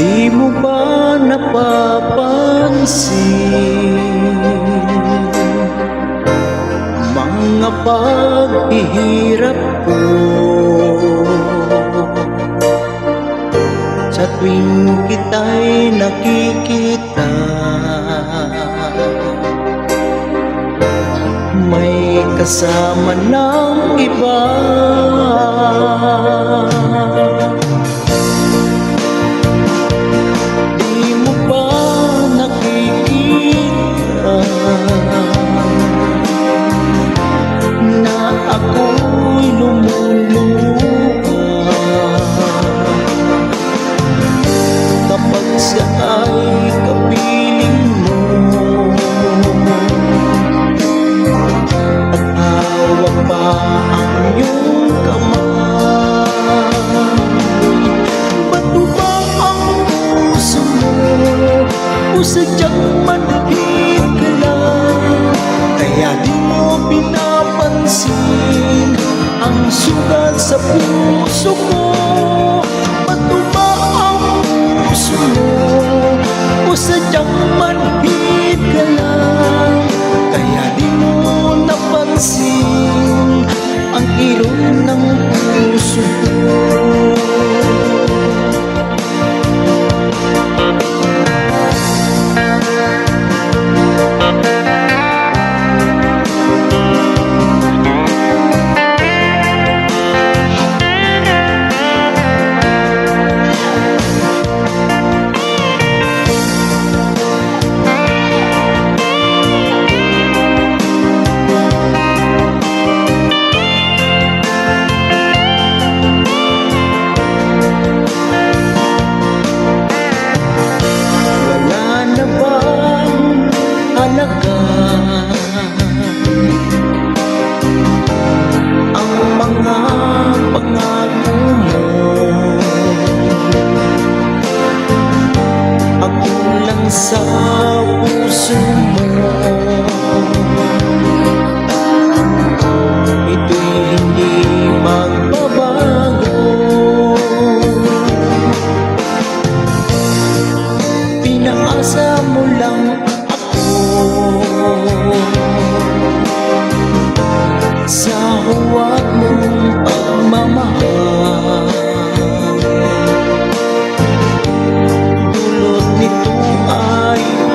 Di mo ba napapansin Mga paghihirap ko? Sa tuwing kita'y nakikita May kasama ng iba O sadyang manhid ka lang. Kaya di mo pinapansin Ang sugat sa puso ko. Ba't ba ang puso mo. O sadyang manhid ka lang. Kaya di mo napansin Ang irong ng puso ko sa puso mo Ito'y hindi magbabago. Pinaasa mo lang ako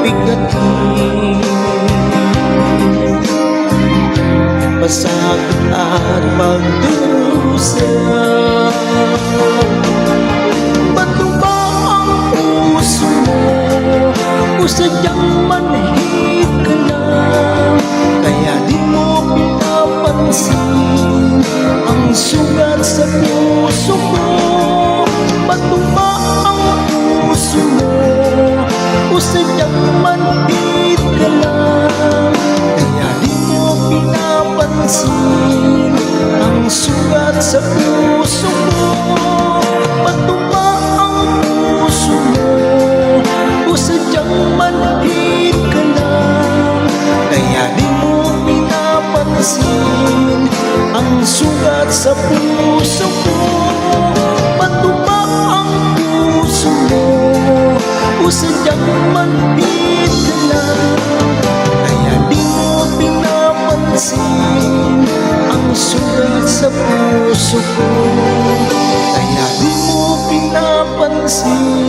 bigatin Pasakit at pagdusa sadyang manhid ka lang. Kaya di mo pinapansin Ang sugat sa puso ko Ba't ba ang puso mo. O sadyang manhid ka lang. Kaya di mo pinapansin Ang sugat sa puso puso ko Kaya di mo pinapansin